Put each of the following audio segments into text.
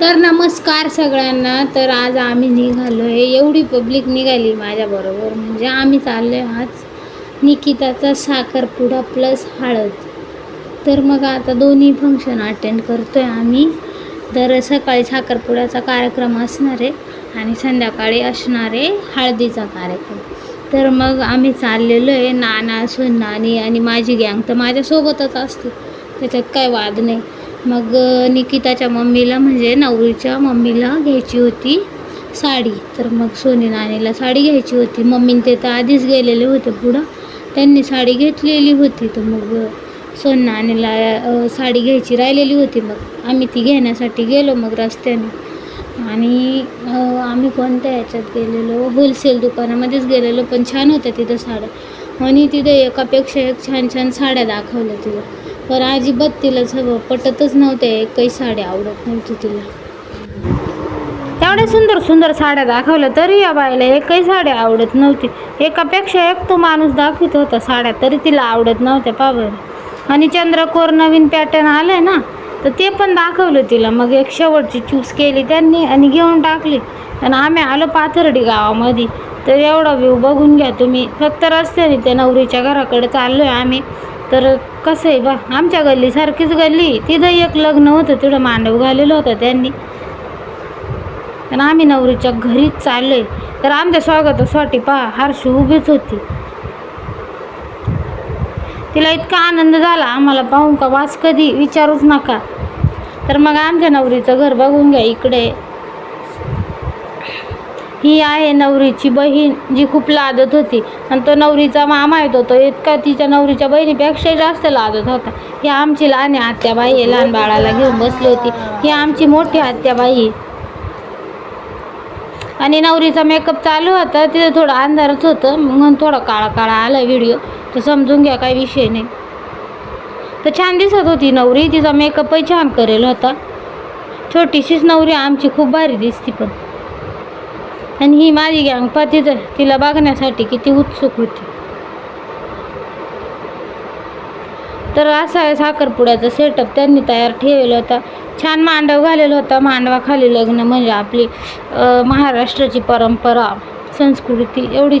तर नमस्कार सगळ्यांना. तर आज आम्ही निघालो आहे एवढी पब्लिक निघाली माझ्याबरोबर म्हणजे आम्ही चाललो आहे आज निकिताचा साखरपुडा प्लस हळद. तर मग आता दोन्ही फंक्शन अटेंड करतो आहे आम्ही. तर सकाळी साखरपुड्याचा कार्यक्रम असणार आहे आणि संध्याकाळी असणार आहे हळदीचा कार्यक्रम. तर मग आम्ही चाललेलो आहे नाना सुन्नानी आणि माझी गँग तर माझ्यासोबतच असते त्याच्यात काय वाद नाही. मग निकिताच्या मम्मीला म्हणजे नवरीच्या मम्मीला घ्यायची होती साडी. तर मग सोनी नानीला साडी घ्यायची होती. मम्मीन ते तर आधीच गेलेले होते पुढं. त्यांनी साडी घेतलेली होती. तर मग सोन नानीला साडी घ्यायची राहिलेली होती. मग आम्ही ती घेण्यासाठी गेलो मग रस्त्याने. आणि आम्ही कोणत्या ह्याच्यात गेलेलो? होलसेल दुकानामध्येच गेलेलो. पण छान होत्या तिथं साड्या. आणि तिथे एकापेक्षा एक छान छान साड्या दाखवल्या तिला. पण अजिबात तिला सगळं पटतच नव्हत्या एकही साडी आवडत नव्हती तिला. एवढ्या सुंदर सुंदर साड्या दाखवल्या तरी या बाईला एकही साड्या आवडत नव्हती. एकापेक्षा एक तो माणूस दाखवत होता साड्या तरी तिला आवडत नव्हत्या पाबर आणि चंद्रकोर नवीन पॅटर्न आलं आहे ना तर ते पण दाखवलं तिला. मग एक शेवटची चूस केली त्यांनी आणि घेऊन टाकली. आणि आम्ही आलो पाथर्डी गावामध्ये. तर एवढा व्ह्यू बघून घ्या तुम्ही. फक्त रस्त्याने त्या नवरीच्या घराकडे चाललो आहे आम्ही. तर कसं आहे बा आमच्या गल्लीसारखीच गल्ली. तिथं एक लग्न होतं तिथं मांडव घालेलं होतं त्यांनी. आणि आम्ही नवरीच्या घरीच चाललोय. तर आमच्या स्वागतासाठी पहा हर्ष उभीच होती. तिला इतका आनंद झाला आम्हाला पाहून का वास कधी विचारूच नका. तर मग आमच्या नवरीचं घर बघून घ्या इकडे. ही आहे नवरीची बहीण जी खूप लादत होती. आणि तो नवरीचा मामा येतो तो इतका तिच्या नवरीच्या बहिणीपेक्षा जास्त लादत होता. ही आमची लहान आत्याबाई आहे लहान बाळाला घेऊन बसली होती. ही आमची मोठी आत्याबाई आहे. आणि नवरीचा मेकअप चालू होता तिथं थोडं अंधारच होतं म्हणून थोडा काळा काळा आला व्हिडिओ तर समजून घ्या काही विषय नाही. तर छान दिसत होती नवरी तिचा मेकअपही छान करेल होता. छोटीशीच नवरी आमची खूप भारी दिसती पण. आणि ही माझी गँग पाती तिथं तिला बघण्यासाठी किती उत्सुक होती. तर असा साखरपुड्याचा सेटअप त्यांनी तयार ठेवलेला होता. छान मांडव घालेला होता. मांडवाखाली लग्न म्हणजे आपली महाराष्ट्राची परंपरा संस्कृती एवढी.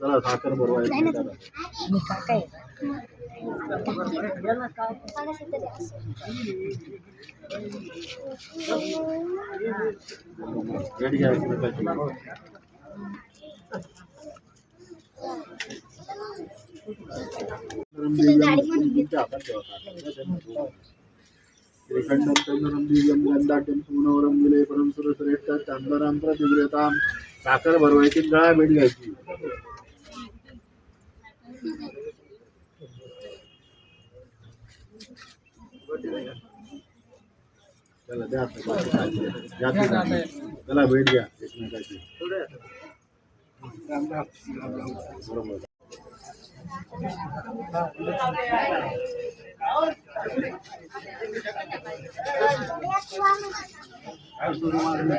चला साखर रेडी घ्या एकमेकाची. रमदेवीच्या हातात ठेवा साखर. श्रीखंडं चंद्रं दिव्यं गंधाढ्यं सुमनवरं विले परं सुरश्रेष्ठ चांदरां प्रतिगृहतां साखर भरवायची गळा भेट घ्यायची चला द्या आता बाकी काळजी घ्या. घ्या तुम्ही. चला भेट घ्या एकमेकाची बरोबर काय सुरू मारलं?